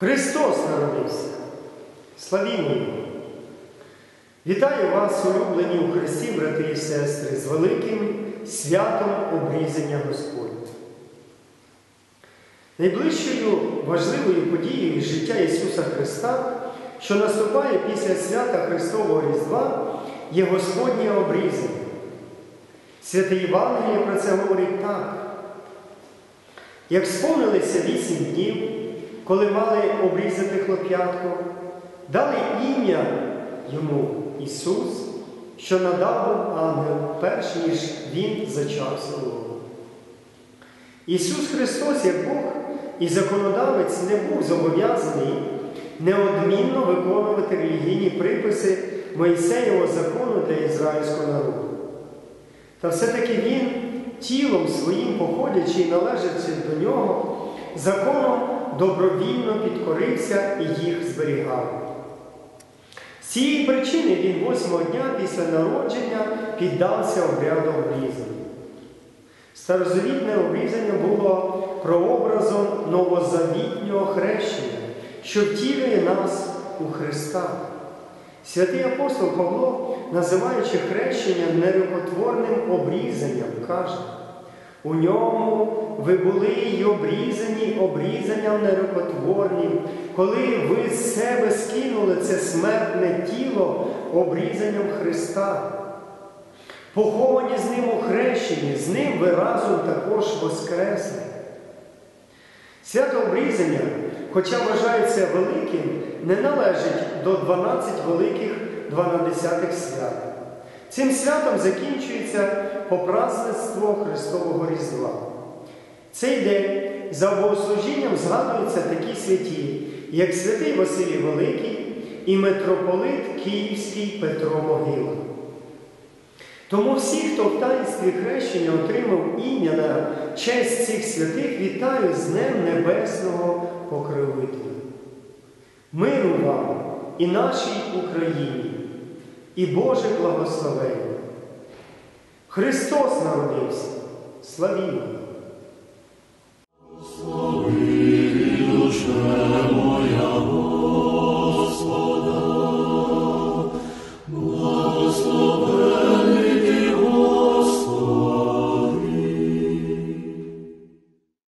Христос народився. Його! Вітаю вас, улюблені у Христі, брати і сестри, з великим святом обрізання Господня. Найближчою важливою подією життя Ісуса Христа, що наступає після свята Христового Різдва, є Господнє обрізання. Святе Євангеліє про це говорить так. Як сповнилися вісім днів, коли мали обрізати хлоп'ятко, дали ім'я йому Ісус, що надав був ангел, перш ніж Він зачався у. Ісус Христос, як Бог і законодавець, не був зобов'язаний неодмінно виконувати релігійні приписи Моїсеєвого закону для ізраїльського народу. Та все-таки Він тілом своїм походячи і належачи до нього, законом добровільно підкорився і їх зберігав. З цієї причини він восьмого дня після народження піддався обряду обрізання. Старозавітне обрізання було прообразом новозавітнього хрещення, що втілює нас у Христа. Святий апостол Павло, називаючи хрещення нерукотворним обрізанням, каже, у ньому ви були й обрізані обрізанням нерукотворним, коли ви з себе скинули це смертне тіло обрізанням Христа. Поховані з ним у хрещенні, з ним ви разом також воскресли. Свято обрізання, хоча вважається великим, не належить до 12 великих 12 свят. Цим святом закінчується попразництво Христового Різдва. Цей день за богослужінням згадуються такі святі, як святий Василій Великий і митрополит Київський Петро Могила. Тому всі, хто в таїнстві хрещення отримав ім'я на честь цих святих, вітаю з Днем Небесного Покровителя. Миру вам і нашій Україні, і Боже благословення. Христос народився, славімо!